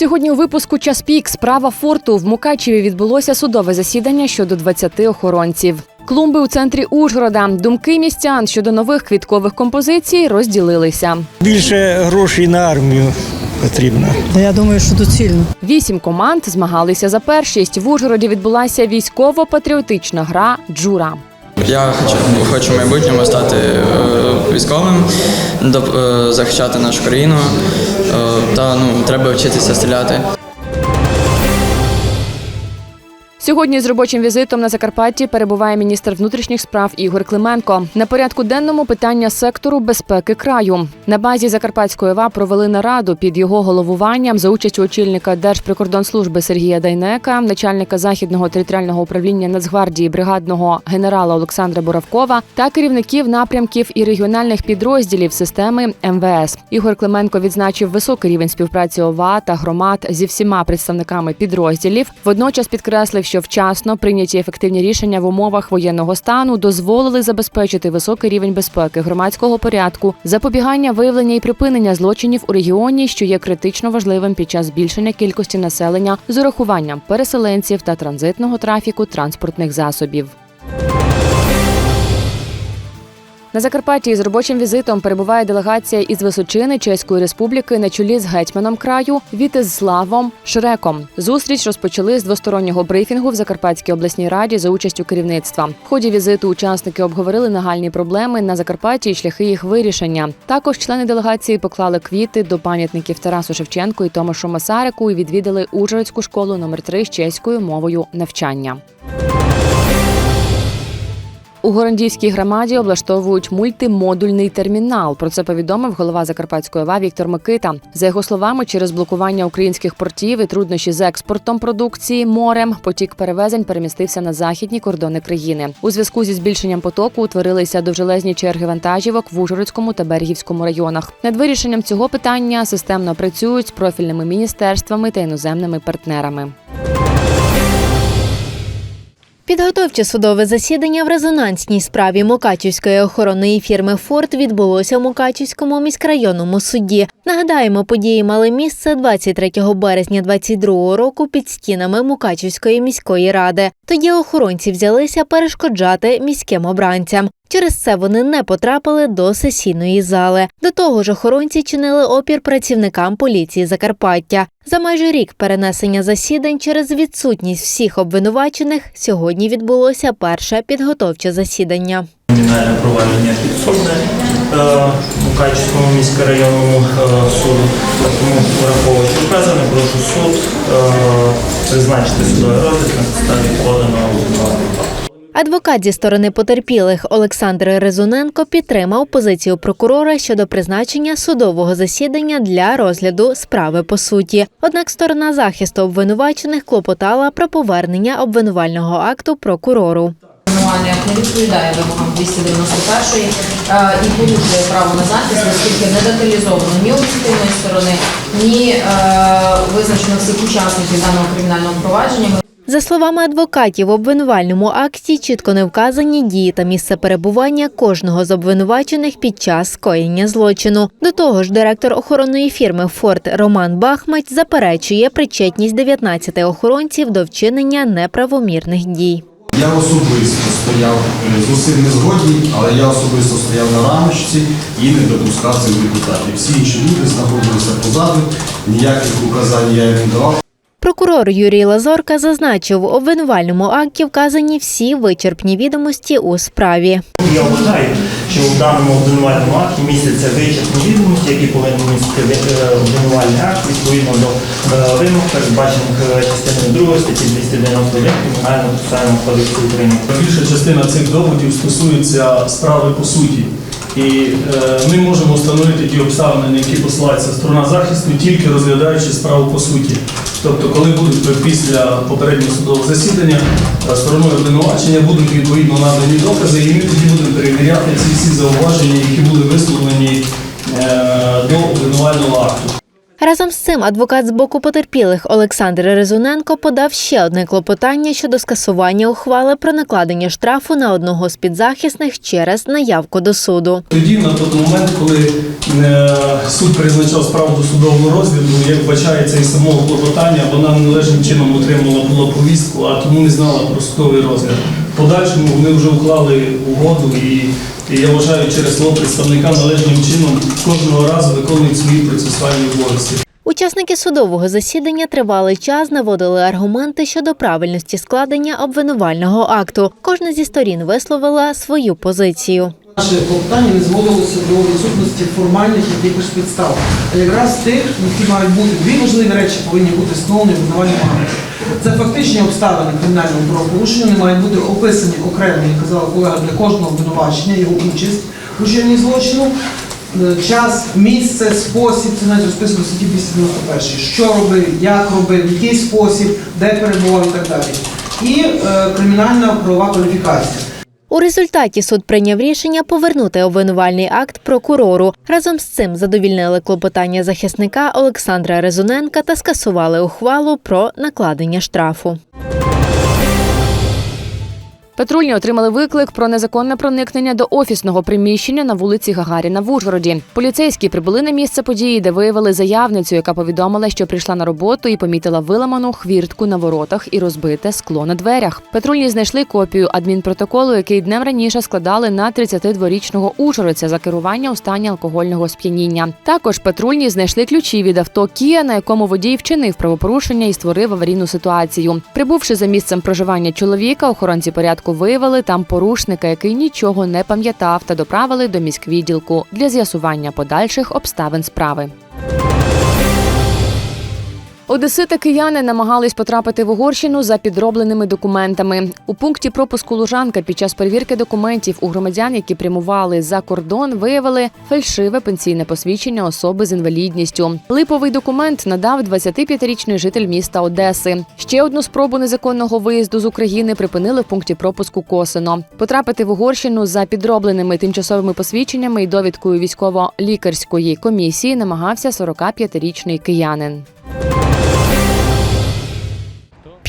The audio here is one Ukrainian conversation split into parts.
Сьогодні у випуску час пік справа форту в Мукачеві відбулося судове засідання щодо 20 охоронців. Клумби у центрі Ужгорода. Думки містян щодо нових квіткових композицій розділилися. Більше грошей на армію потрібно. Я думаю, що доцільно. Вісім команд змагалися за першість. В Ужгороді відбулася військово-патріотична гра Джура. Я хочу, хочу в майбутньому стати е, військовим, е, захищати нашу країну. Е, та ну треба вчитися стріляти. Сьогодні з робочим візитом на Закарпатті перебуває міністр внутрішніх справ Ігор Клименко. На порядку денному питання сектору безпеки краю. На базі Закарпатської ОВА провели нараду під його головуванням за участю очільника Держприкордонслужби Сергія Дайнека, начальника західного територіального управління Нацгвардії бригадного генерала Олександра Боравкова та керівників напрямків і регіональних підрозділів системи МВС. Ігор Клименко відзначив високий рівень співпраці ОВА та громад зі всіма представниками підрозділів. Водночас підкреслив, що вчасно прийняті ефективні рішення в умовах воєнного стану дозволили забезпечити високий рівень безпеки громадського порядку, запобігання виявлення і припинення злочинів у регіоні, що є критично важливим під час збільшення кількості населення з урахуванням переселенців та транзитного трафіку транспортних засобів. На Закарпатті з робочим візитом перебуває делегація із Височини Чеської Республіки на чолі з гетьманом краю Вітезславом Шреком. Зустріч розпочали з двостороннього брифінгу в Закарпатській обласній раді за участю керівництва. В ході візиту учасники обговорили нагальні проблеми на Закарпатті і шляхи їх вирішення. Також члени делегації поклали квіти до пам'ятників Тарасу Шевченку і Томашу Масарику і відвідали Ужгородську школу номер 3 з чеською мовою навчання. У Горандівській громаді облаштовують мультимодульний термінал. Про це повідомив голова Закарпатської ОВА Віктор Микита. За його словами, через блокування українських портів і труднощі з експортом продукції морем потік перевезень перемістився на західні кордони країни. У зв'язку зі збільшенням потоку утворилися довжелезні черги вантажівок в Ужгородському та Бергівському районах. Над вирішенням цього питання системно працюють з профільними міністерствами та іноземними партнерами. Підготовче судове засідання в резонансній справі Мукачівської охоронної фірми Форт відбулося в Мукачівському міськрайонному суді. Нагадаємо, події мали місце 23 березня 2022 року під стінами Мукачівської міської ради. Тоді охоронці взялися перешкоджати міським обранцям. Через це вони не потрапили до сесійної зали. До того ж, охоронці чинили опір працівникам поліції Закарпаття. За майже рік перенесення засідань через відсутність всіх обвинувачених сьогодні відбулося перше підготовче засідання. Кримінальне провадження підсудне е, Мукачівському міськрайонному е, суду. Тому враховуючи вказане, прошу суд е, призначити судовий розгляд на підставі поданого обвинувачення. Адвокат зі сторони потерпілих Олександр Резуненко підтримав позицію прокурора щодо призначення судового засідання для розгляду справи по суті. Однак сторона захисту обвинувачених клопотала про повернення обвинувального акту прокурору. Обвинувальний акт не відповідає вимогам 291 е, і порушує право на захист, оскільки не деталізовано ні об'єктивної сторони, ні е, визначено всіх учасників даного кримінального провадження. За словами адвокатів, в обвинувальному акті чітко не вказані дії та місце перебування кожного з обвинувачених під час скоєння злочину. До того ж, директор охоронної фірми Форт Роман Бахмать заперечує причетність 19 охоронців до вчинення неправомірних дій. Я особисто стояв е, з усім не згодні, але я особисто стояв на рамочці і не допускав цих депутатів. Всі інші люди знаходилися позаду, ніяких указань я їм не давав. Прокурор Юрій Лазорка зазначив, у обвинувальному акті вказані всі вичерпні відомості у справі. Я вважаю, що в даному обвинувальному акті містяться вичерпні відомості, які повинні містити е, обвинувальний акт відповідно до е, вимог, передбачених е, частиною 2 статті 291 Кримінального процесуального кодексу України. Більша частина цих доводів стосується справи по суті. І ми можемо встановити ті обставини, на які посилається сторона захисту, тільки розглядаючи справу по суті. Тобто, коли будуть після попереднього судового засідання е, стороною обвинувачення будуть відповідно надані докази, і ми тоді будемо перевіряти ці всі зауваження, які були висловлені е, до обвинувального акту. Разом з цим адвокат з боку потерпілих Олександр Резуненко подав ще одне клопотання щодо скасування ухвали про накладення штрафу на одного з підзахисних через наявку до суду. Тоді, на той момент, коли е, суд призначав справу до судового розгляду, як вбачається із самого клопотання, вона належним чином отримала була повістку, а тому не знала про судовий розгляд. Подальшому вони вже уклали угоду і, і я вважаю, через слово представника належним чином кожного разу виконують свої процесуальні обов'язки. Учасники судового засідання тривалий час наводили аргументи щодо правильності складення обвинувального акту. Кожна зі сторін висловила свою позицію. Наше клопотання не зводилося до відсутності формальних якихось підстав, а якраз тих, які мають бути дві важливі речі, повинні бути встановлені в обвинувальному акті. Це фактичні обставини кримінального правопорушення, вони мають бути описані окремо, як казала колега, для кожного обвинувачення, його участь у вчиненні злочину. Е, Час, місце, спосіб, це навіть розписано в статті 291. Що робив, як робив, який спосіб, де перебував і так далі. І е, кримінальна правова кваліфікація. У результаті суд прийняв рішення повернути обвинувальний акт прокурору. Разом з цим задовільнили клопотання захисника Олександра Резуненка та скасували ухвалу про накладення штрафу. Патрульні отримали виклик про незаконне проникнення до офісного приміщення на вулиці Гагаріна в Ужгороді. Поліцейські прибули на місце події, де виявили заявницю, яка повідомила, що прийшла на роботу і помітила виламану хвіртку на воротах і розбите скло на дверях. Патрульні знайшли копію адмінпротоколу, який днем раніше складали на 32-річного ужгородця за керування у стані алкогольного сп'яніння. Також патрульні знайшли ключі від авто Кія, на якому водій вчинив правопорушення і створив аварійну ситуацію. Прибувши за місцем проживання чоловіка, охоронці порядку виявили там порушника, який нічого не пам'ятав, та доправили до міськвідділку для з'ясування подальших обставин справи. Одесити кияни намагались потрапити в Угорщину за підробленими документами. У пункті пропуску Лужанка під час перевірки документів у громадян, які прямували за кордон, виявили фальшиве пенсійне посвідчення особи з інвалідністю. Липовий документ надав 25-річний житель міста Одеси. Ще одну спробу незаконного виїзду з України припинили в пункті пропуску Косино. Потрапити в Угорщину за підробленими тимчасовими посвідченнями і довідкою військово-лікарської комісії намагався 45-річний киянин.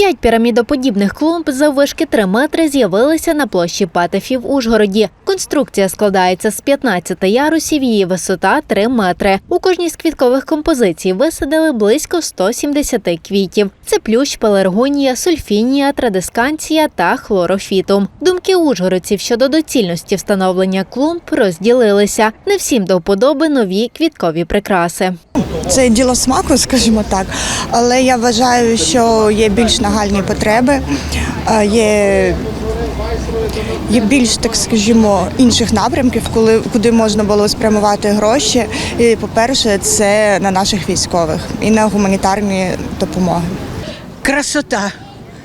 П'ять пірамідоподібних клумб заввишки 3 метри з'явилися на площі Патефі в Ужгороді. Конструкція складається з 15 ярусів, її висота 3 метри. У кожній з квіткових композицій висадили близько 170 квітів. Це плющ, пеларгонія, сульфінія, традисканція та хлорофітум. Думки ужгородців щодо доцільності встановлення клумб розділилися. Не всім до вподоби нові квіткові прикраси. Це діло смаку, скажімо так. Але я вважаю, що є більш нагальні потреби, є, є більш, так скажімо, інших напрямків, коли куди можна було спрямувати гроші. І, по-перше, це на наших військових і на гуманітарні допомоги. Красота.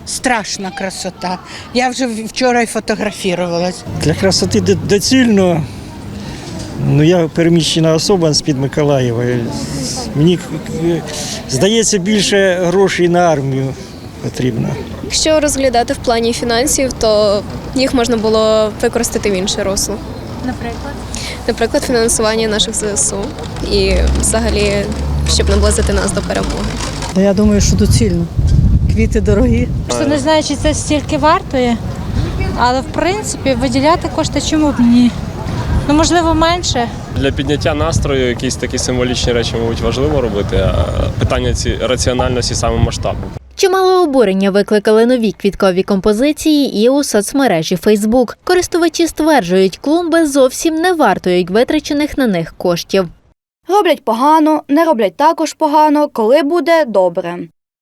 Страшна красота. Я вже вчора й фотографувалась. Для красоти доцільно. Ну, я переміщена особа з-під Миколаєва. Мені е, здається, більше грошей на армію потрібно. Якщо розглядати в плані фінансів, то їх можна було використати в інше русло. Наприклад. Наприклад, фінансування наших ЗСУ і взагалі, щоб наблизити нас до перемоги. Я думаю, що доцільно. Квіти дорогі. Просто не знаю, чи це стільки вартує, але в принципі виділяти кошти чому б ні. Ну, можливо, менше. Для підняття настрою якісь такі символічні речі, мабуть, важливо робити. А питання ці раціональності саме масштабу. Чимало обурення викликали нові квіткові композиції і у соцмережі Фейсбук. Користувачі стверджують, клумби зовсім не вартують витрачених на них коштів. Роблять погано, не роблять також погано, коли буде добре.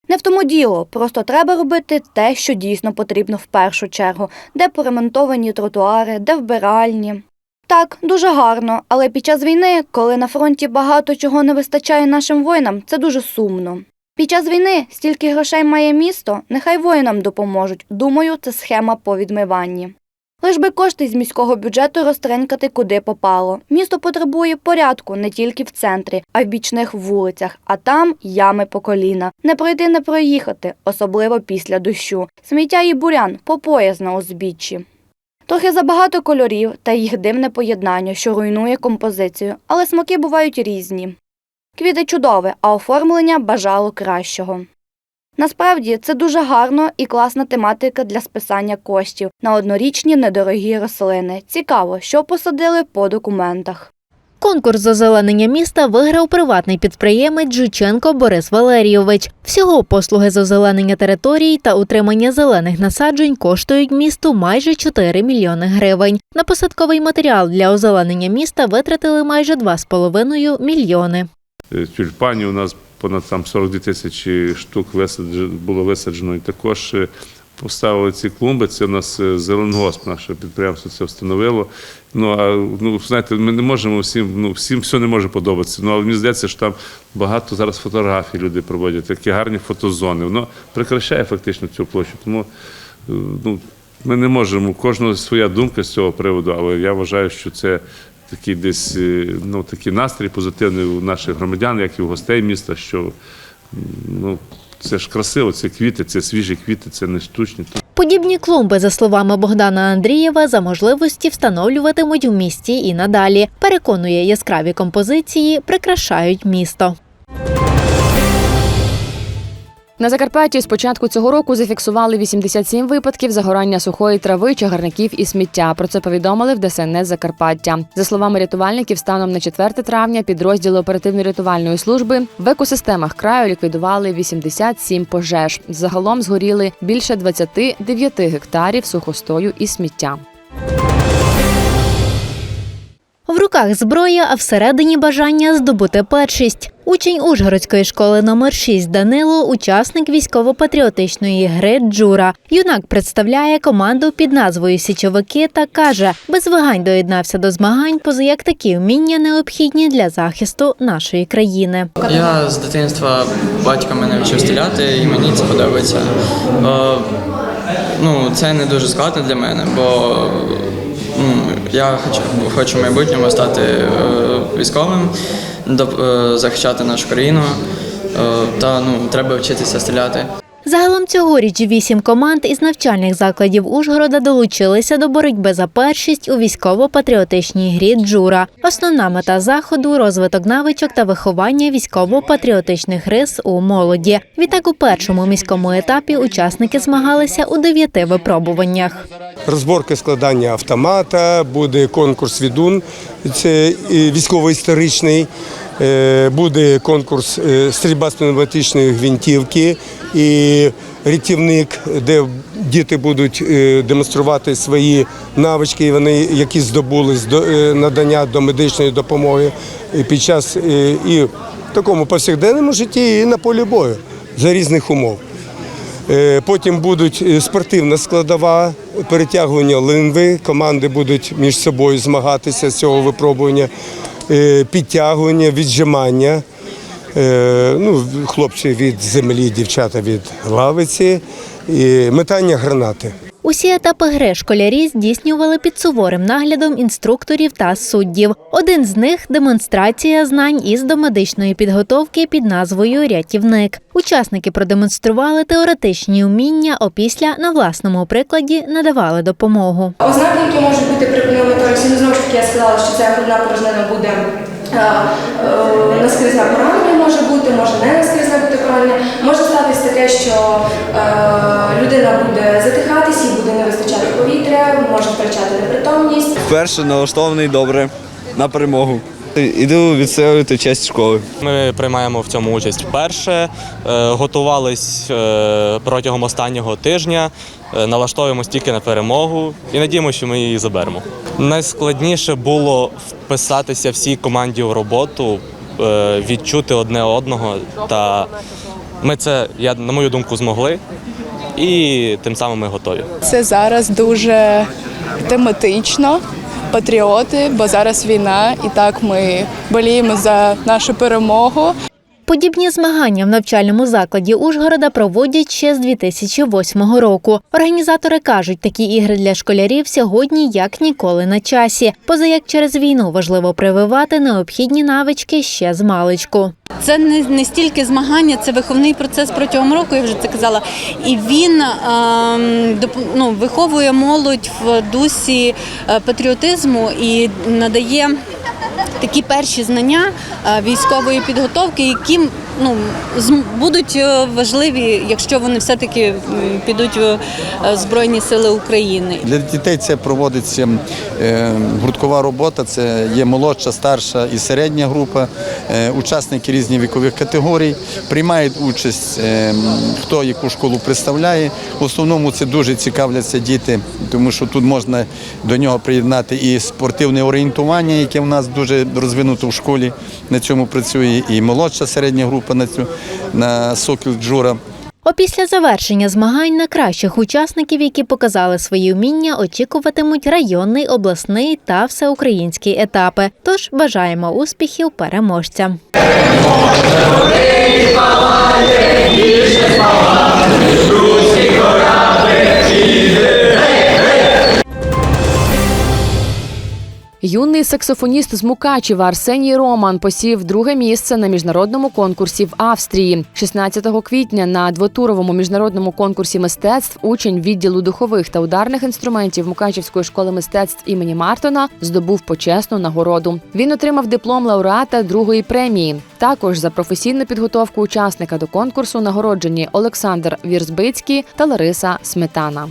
Не в тому діло, просто треба робити те, що дійсно потрібно в першу чергу, де поремонтовані тротуари, де вбиральні. Так, дуже гарно, але під час війни, коли на фронті багато чого не вистачає нашим воїнам, це дуже сумно. Під час війни стільки грошей має місто, нехай воїнам допоможуть. Думаю, це схема по відмиванні. Лиш би кошти з міського бюджету розтренькати куди попало. Місто потребує порядку не тільки в центрі, а й в бічних вулицях, а там ями по коліна. Не пройти, не проїхати, особливо після дощу. Сміття і бурян по пояс на узбіччі. Трохи забагато кольорів та їх дивне поєднання, що руйнує композицію, але смаки бувають різні. Квіти чудові, а оформлення бажало кращого. Насправді це дуже гарно і класна тематика для списання коштів на однорічні недорогі рослини. Цікаво, що посадили по документах. Конкурс з озеленення міста виграв приватний підприємець Жученко Борис Валерійович. Всього послуги з озеленення територій та утримання зелених насаджень коштують місту майже 4 мільйони гривень. На посадковий матеріал для озеленення міста витратили майже 2,5 мільйони. Е, Тюльпанів у нас понад там 42 тисячі штук було висаджено. І також е, поставили ці клумби. Це у нас е, Зеленгосп, наше підприємство це встановило. Ну а ну знаєте, ми не можемо всім, ну всім все не може подобатися. Ну але мені здається, що там багато зараз фотографій люди проводять, такі гарні фотозони. Воно прикрашає фактично цю площу. Тому ну, ми не можемо, у кожного своя думка з цього приводу, але я вважаю, що це такий десь е, ну, такий настрій позитивний у наших громадян, як і у гостей міста, що ну, це ж красиво, це квіти, це свіжі квіти, це не штучні. Подібні клумби, за словами Богдана Андрієва, за можливості встановлюватимуть у місті і надалі. Переконує, яскраві композиції прикрашають місто. На Закарпатті з початку цього року зафіксували 87 випадків загорання сухої трави, чагарників і сміття. Про це повідомили в ДСНС Закарпаття. За словами рятувальників, станом на 4 травня підрозділи оперативно-рятувальної служби в екосистемах краю ліквідували 87 пожеж. Загалом згоріли більше 29 гектарів сухостою і сміття. В руках зброя, а всередині бажання здобути першість. Учень Ужгородської школи номер 6 Данило, учасник військово-патріотичної гри Джура. Юнак представляє команду під назвою Січовики та каже, без вагань доєднався до змагань, поза як такі вміння необхідні для захисту нашої країни. Я з дитинства батько мене вчив стріляти, і мені це подобається. Е, ну, це не дуже складно для мене, бо ну, я хочу, хочу в майбутньому стати е, військовим, захищати нашу країну. Е, та ну, треба вчитися стріляти. Загалом цьогоріч вісім команд із навчальних закладів Ужгорода долучилися до боротьби за першість у військово-патріотичній грі Джура. Основна мета заходу розвиток навичок та виховання військово-патріотичних рис у молоді. Відтак у першому міському етапі учасники змагалися у дев'яти випробуваннях. розборка складання автомата, буде конкурс відун, це військово-історичний, буде конкурс е, стрільба з пневматичної гвинтівки і рятівник, де діти будуть е, демонструвати свої навички, вони які здобули з е, надання до медичної допомоги е, під час е, і в такому повсякденному житті, і на полі бою за різних умов. Е, Потім будуть е, спортивна складова, перетягування линви. Команди будуть між собою змагатися з цього випробування, Е, підтягування, віджимання. Е, Ну, хлопці від землі, дівчата від лавиці, і метання гранати. Усі етапи гри школярі здійснювали під суворим наглядом інструкторів та суддів. Один з них демонстрація знань із домедичної підготовки під назвою Рятівник. Учасники продемонстрували теоретичні вміння, опісля на власному прикладі надавали допомогу. Ознаки, які можуть бути при пневмотораксі, ну знову ж таки я сказала, що ця грудна порожнина буде наскрізне поранення може бути, може не наскрізне бути поранення. Може статися таке, що е, людина буде затихатись, їй буде не вистачати повітря, може втрачати непритомність. Вперше налаштований добре на перемогу. Іду відстоювати честь школи. Ми приймаємо в цьому участь вперше. е, Готувались е, протягом останнього тижня. е, Налаштовуємось тільки на перемогу і надіємося, що ми її заберемо. Найскладніше було вписатися всій команді в роботу, відчути одне одного. Та ми це, я на мою думку, змогли. І тим самим ми готові. Це зараз дуже тематично, патріоти, бо зараз війна, і так ми боліємо за нашу перемогу. Подібні змагання в навчальному закладі Ужгорода проводять ще з 2008 року. Організатори кажуть, такі ігри для школярів сьогодні як ніколи на часі. Поза як через війну важливо прививати необхідні навички ще з маличку. Це не, не стільки змагання, це виховний процес протягом року, я вже це казала. І він доп- ну, виховує молодь в дусі е, патріотизму і надає такі перші знання е, військової підготовки, які ну, будуть е, важливі, якщо вони все-таки підуть в е, Збройні Сили України. Для дітей це проводиться е, гурткова робота, це є молодша, старша і середня група, учасники різних вікових категорій, приймають участь, хто яку школу представляє. В основному це дуже цікавляться діти, тому що тут можна до нього приєднати і спортивне орієнтування, яке в нас дуже розвинуто в школі. На цьому працює і молодша середня група на цю на сокіл джура. Опісля завершення змагань на кращих учасників, які показали свої вміння, очікуватимуть районний, обласний та всеукраїнський етапи. Тож бажаємо успіхів переможцям. Юний саксофоніст з Мукачева Арсеній Роман посів друге місце на міжнародному конкурсі в Австрії. 16 квітня на двотуровому міжнародному конкурсі мистецтв учень відділу духових та ударних інструментів Мукачевської школи мистецтв імені Мартона здобув почесну нагороду. Він отримав диплом лауреата другої премії. Також за професійну підготовку учасника до конкурсу нагороджені Олександр Вірзбицький та Лариса Сметана.